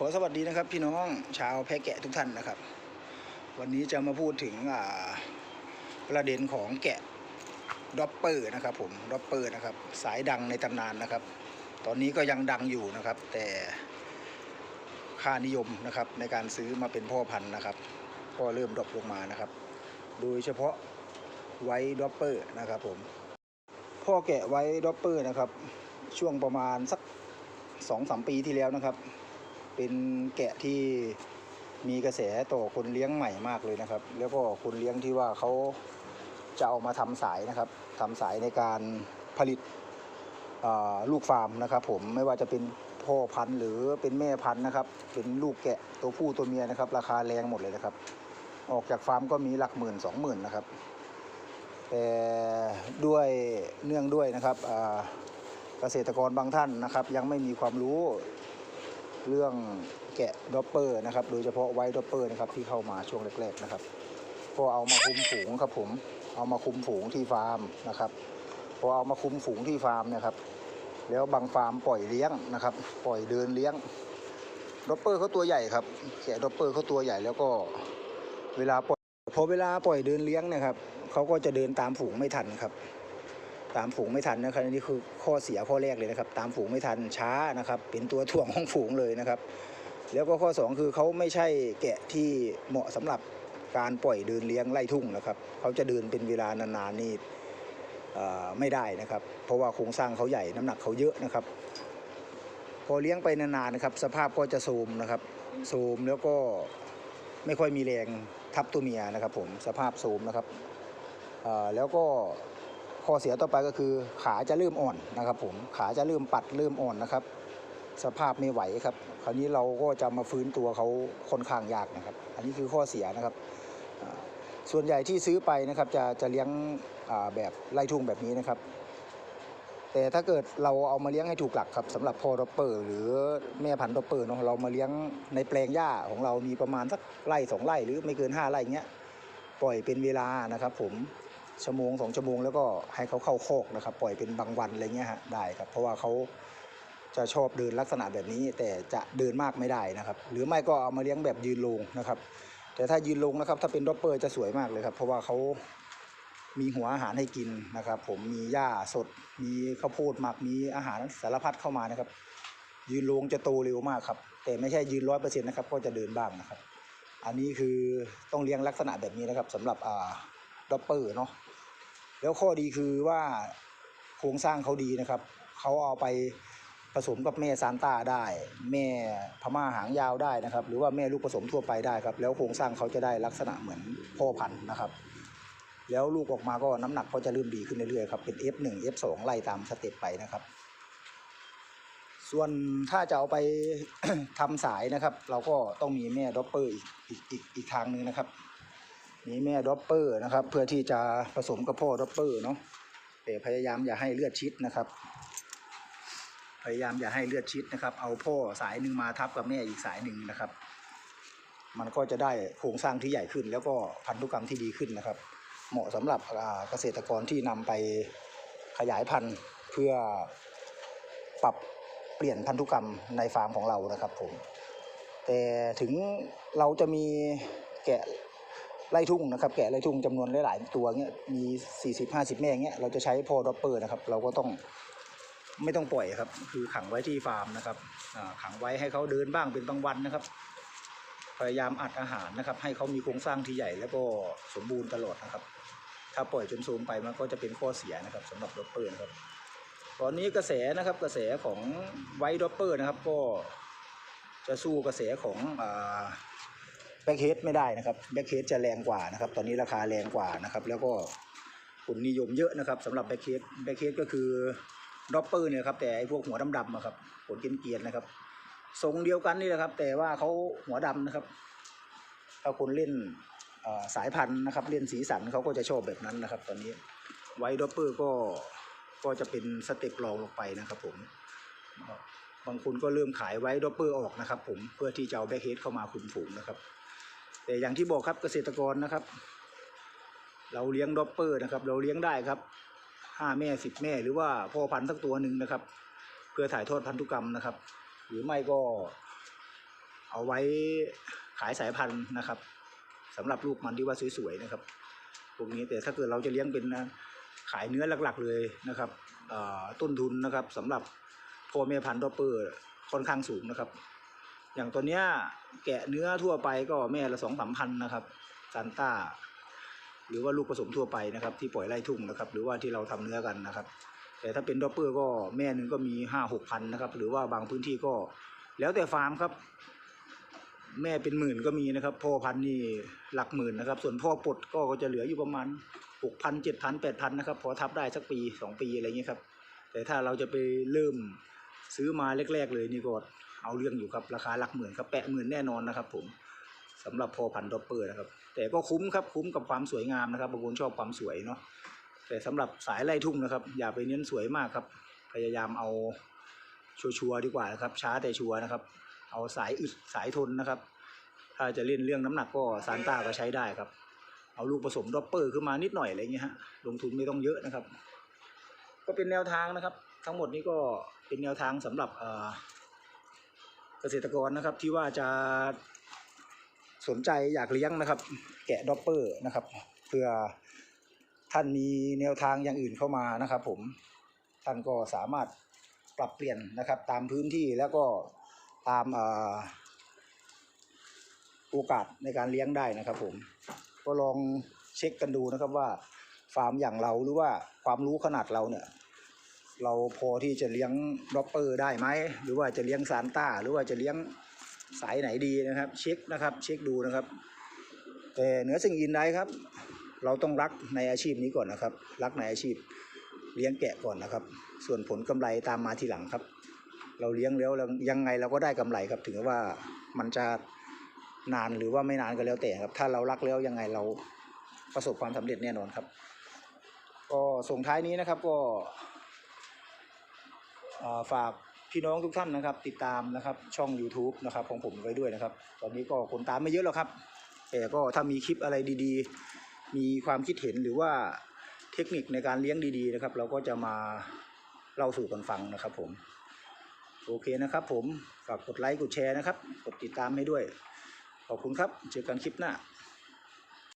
ขอสวัสดีนะครับพี่น้องชาวแพะแกะทุกท่านนะครับ วันนี้จะมาพูดถึงประเด็นของแกะด็อปเปอร์นะครับผมด็อปเปอร์นะครับสายดังในตำนานนะครับ ตอนนี้ก็ยังดังอยู่นะครับ แต่ค่านิยมนะครับในการซื้อมาเป็นพ่อพันธุ์นะครับก็เริ่มดรอปลงมานะครับ โดยเฉพาะไวท์ดอปเปอร์นะครับผมพ่อแกะไวท์ดอปเปอร์นะครับช่วงประมาณสักสองสามปีที่แล้วนะครับ เป็นแกะที่มีกระแสต่อคนเลี้ยงใหม่มากเลยนะครับ แล้วก็คนเลี้ยงที่ว่าเขาจะเอามาทำสายนะครับทำสายในการผลิตลูกฟาร์มนะครับ ผมไม่ว่าจะเป็นพ่อพันธุ์หรือเป็นแม่พันธุ์นะครับ เป็นลูกแกะตัวผู้ตัวเมียนะครับ ราคาแรงหมดเลยนะครับ ออกจากฟาร์มก็มีหลักหมื่นสองหมื่นนะครับ แต่ด้วยเนื่องด้วยนะครับเกษตรกรบางท่านนะครับ ยังไม่มีความรู้ เรื่องแกะดอปเปอร์นะครับ โดยเฉพาะไวท์ดอปเปอร์นะครับที่เข้ามาช่วงแรกๆนะครับก็เอามาคุมฝูงครับผมเอามาคุมฝูงที่ฟาร์มนะครับพอเอามาคุมฝูงที่ฟาร์มเนะครับ แล้วบางฟาร์มปล่อยเลี้ยงนะครับ ปล่อยเดินเลี้ยงดอปเปอร์เขาตัวใหญ่ครับแกะดอปเปอร์เขาตัวใหญ่แล้วก็เวลาปล่อยพอเวลาปล่อยเดินเลี้ยงเนะครับเขาก็จะเดินตามฝูงไม่ทันครับ ตามฝูงไม่ทันนะครับอันนี่คือข้อเสียข้อแรกเลยนะครับ ตามฝูงไม่ทันช้านะครับ เป็นตัวถ่วงของฝูงเลยนะครับ แล้วก็ข้อสองคือเขาไม่ใช่แกะที่เหมาะสำหรับการปล่อยเดินเลี้ยงไล่ทุ่งนะครับเขาจะเดินเป็นเวลานานๆนี่ไม่ได้นะครับ เพราะว่าโครงสร้างเขาใหญ่น้ำหนักเขาเยอะนะครับ พอเลี้ยงไปนานๆนะครับ สภาพก็จะโทมนะครับโทมแล้วก็ไม่ค่อยมีแรงทับตัวเมียนะครับ ผมสภาพโทมนะครับแล้วก็ ข้อเสียต่อไปก็คือขาจะเริ่มอ่อนนะครับผมขาจะเริ่มปัดเริ่มอ่อนนะครับ สภาพไม่ไหวครับ คราวนี้เราก็จะมาฟื้นตัวเขาค่อนข้างยากนะครับ อันนี้คือข้อเสียนะครับ ส่วนใหญ่ที่ซื้อไปนะครับจะจะเลี้ยงแบบไล่ทุ่งแบบนี้นะครับ แต่ถ้าเกิดเราเอามาเลี้ยงให้ถูกหลักครับสำหรับพ่อดอปเปอร์ หรือแม่พันธุ์ดอปเปอร์เนาะเรามาเลี้ยงในแปลงหญ้าของเรามีประมาณสักไร่สองไร่หรือไม่เกินห้าไร่เงี้ยปล่อยเป็นเวลานะครับ ผม ชั่วโมงสองชั่วโมงแล้วก็ให้เขาเข้าโคอกนะครับ ปล่อยเป็นบางวันอะไรเงี้ยฮะได้ครับ เพราะว่าเขาจะชอบเดินลักษณะแบบนี้ แต่จะเดินมากไม่ได้นะครับ หรือไม่ก็เอามาเลี้ยงแบบยืนลงนะครับ แต่ถ้ายืนลงนะครับ ถ้าเป็นดอปเปอร์จะสวยมากเลยครับ เพราะว่าเขามีหัวอาหารให้กินนะครับ ผมมีหญ้าสด มีข้าวโพดหมักมีอาหารสารพัดเข้ามานะครับ ยืนลงจะโตเร็วมากครับ แต่ไม่ใช่ยืนร้อยเปอร์เซ็นต์นะครับก็จะเดินบ้างนะครับ อันนี้คือต้องเลี้ยงลักษณะแบบนี้นะครับสำหรับอ่า ดอปเปอร์เนาะแล้วข้อดีคือว่าโครงสร้างเขาดีนะครับ เขาเอาไปผสมกับแม่ซานต้าได้ แม่พม่าหางยาวได้นะครับ หรือว่าแม่ลูกผสมทั่วไปได้ครับ แล้วโครงสร้างเขาจะได้ลักษณะเหมือนพ่อพันธุ์นะครับ แล้วลูกออกมาก็น้ำหนักเขาจะเริ่มดีขึ้นเรื่อยๆครับ เป็น F1 F2 ไล่ตามสเต็ปไปนะครับ ส่วนถ้าจะเอาไปทำสายนะครับ เราก็ต้องมีแม่ด็อปเปอร์อีกอีกอีกอีกทางหนึ่งนะครับ มีแม่ดอปเปอร์นะครับ เพื่อที่จะผสมกับพ่อดอปเปอร์เนาะแต่พยายามอย่าให้เลือดชิดนะครับ พยายามอย่าให้เลือดชิดนะครับ เอาพ่อสายหนึ่งมาทับกับแม่อีกสายหนึ่งนะครับ มันก็จะได้โครงสร้างที่ใหญ่ขึ้น แล้วก็พันธุกรรมที่ดีขึ้นนะครับ เหมาะสำหรับเกษตรกรที่นำไปขยายพันธุ์เพื่อปรับเปลี่ยนพันธุกรรมในฟาร์มของเรานะครับผมแต่ถึงเราจะมีแกะ ไล่ทุ่งนะครับแกะไล่ทุ่งจำนวนหลายๆตัวเงี้ยมี 40 50 แม่เงี้ยเราจะใช้พอดอปเปอร์นะครับ เราก็ต้องไม่ต้องปล่อยครับ คือขังไว้ที่ฟาร์มนะครับขังไว้ให้เขาเดินบ้างเป็นบางวันนะครับ พยายามอัดอาหารนะครับ ให้เขามีโครงสร้างที่ใหญ่แล้วก็สมบูรณ์ตลอดนะครับ ถ้าปล่อยจนโทมไปมันก็จะเป็นข้อเสียนะครับสำหรับดอปเปอร์นะครับตอนนี้กระแสนะครับกระแสของไวท์ดอปเปอร์นะครับก็จะสู้กระแสของ แบ็กเฮดไม่ได้นะครับแบ็กเฮดจะแรงกว่านะครับ ตอนนี้ราคาแรงกว่านะครับ แล้วก็ผลนิยมเยอะนะครับสำหรับแบ็กเฮดแบ็กเฮดก็คือดอปเปอร์เนี่ยครับแต่ไอ้พวกหัวดำๆอะครับผลเกรียนๆนะครับทรงเดียวกันนี่แหละครับ แต่ว่าเขาหัวดำนะครับ ถ้าคนเล่นสายพันธุ์นะครับ เล่นสีสันเขาก็จะชอบแบบนั้นนะครับ ตอนนี้ไวท์ดอปเปอร์ก็ก็จะเป็นสเต็ปรองลงไปนะครับผมบางคนก็เริ่มขายไว้ดอปเปอร์ออกนะครับผมเพื่อที่จะเอาแบ็กเฮดเข้ามาคุมฝูงนะครับ แต่อย่างที่บอกครับเกษตรกรนะครับ เราเลี้ยงดอปเปอร์นะครับ เราเลี้ยงได้ครับห้าแม่สิบแม่หรือว่าพ่อพันธุ์สักตัวหนึ่งนะครับ เพื่อถ่ายทอดพันธุกรรมนะครับ หรือไม่ก็เอาไว้ขายสายพันธุ์นะครับสำหรับลูกมันที่ว่าสวยๆนะครับพวกนี้แต่ถ้าเกิดเราจะเลี้ยงเป็นนะขายเนื้อหลักๆเลยนะครับต้นทุนนะครับสำหรับพ่อแม่พันธุ์ดอปเปอร์ค่อนข้างสูงนะครับ อย่างตัวเนี้ยแกะเนื้อทั่วไปก็แม่ละสองสามพันนะครับซานต้า หรือว่าลูกผสมทั่วไปนะครับ ที่ปล่อยไล่ทุ่งนะครับ หรือว่าที่เราทำเนื้อกันนะครับ แต่ถ้าเป็นดอปเปอร์ก็แม่หนึ่งก็มีห้าหกพันนะครับ หรือว่าบางพื้นที่ก็ แล้วแต่ฟาร์มครับ แม่เป็นหมื่นก็มีนะครับ พ่อพันนี่หลักหมื่นนะครับ ส่วนพ่อปลดก็จะเหลืออยู่ประมาณหกพันเจ็ดพันแปดพันนะครับพอทับได้สักปีสองปีอะไรเงี้ยครับแต่ถ้าเราจะไปเริ่มซื้อมาแรก ๆ เลยนี่ก็ เอาเรื่องอยู่ครับราคาหลักหมื่นครับแปะหมื่นแน่นอนนะครับ ผมสำหรับพอพันดอปเปอร์นะครับ แต่ก็คุ้มครับคุ้มกับความสวยงามนะครับบางคนชอบความสวยเนาะแต่สำหรับสายไล่ทุ่งนะครับ อย่าไปเน้นสวยมากครับ พยายามเอาชัวร์ดีกว่านะครับ ช้าแต่ชัวร์นะครับ เอาสายอึดสายทนนะครับ ถ้าจะเล่นเรื่องน้ำหนักก็ซานต้าก็ใช้ได้ครับ เอาลูกผสมดอปเปอร์ขึ้นมานิดหน่อยอะไรเงี้ยฮะลงทุนไม่ต้องเยอะนะครับ ก็เป็นแนวทางนะครับ ทั้งหมดนี้ก็เป็นแนวทางสำหรับ เกษตรกรนะครับที่ว่าจะสนใจอยากเลี้ยงนะครับ แกะดอปเปอร์นะครับ เพื่อท่านมีแนวทางอย่างอื่นเข้ามานะครับ ผมท่านก็สามารถปรับเปลี่ยนนะครับ ตามพื้นที่แล้วก็ตามอโอกาสในการเลี้ยงได้นะครับ ผมก็ลองเช็คกันดูนะครับว่าฟาร์มอย่างเราหรือว่าความรู้ขนาดเราเนี่ย เราพอที่จะเลี้ยงด็อปเปอร์ได้ไหม หรือว่าจะเลี้ยงซานต้า หรือว่าจะเลี้ยงสายไหนดีนะครับ เช็คนะครับ เช็คดูนะครับ แต่เหนือสิ่งอื่นใดครับ เราต้องรักในอาชีพนี้ก่อนนะครับ รักในอาชีพเลี้ยงแกะก่อนนะครับ ส่วนผลกำไรตามมาทีหลังครับ เราเลี้ยงแล้วยังไงเราก็ได้กำไรครับ ถึงว่ามันจะนานหรือว่าไม่นานก็แล้วแต่ครับ ถ้าเรารักแล้วยังไงเราประสบความสำเร็จแน่นอนครับ ก็ส่งท้ายนี้นะครับก็ ฝากพี่น้องทุกท่านนะครับ ติดตามนะครับช่อง YouTube นะครับของผมไว้ด้วยนะครับ ตอนนี้ก็คนตามไม่เยอะหรอกครับ แต่ก็ถ้ามีคลิปอะไรดีๆ มีความคิดเห็นหรือว่าเทคนิคในการเลี้ยงดีๆนะครับ เราก็จะมาเล่าสู่กันฟังนะครับผม โอเคนะครับผมฝากกดไลค์กดแชร์นะครับ กดติดตามให้ด้วย ขอบคุณครับ เจอกันคลิปหน้า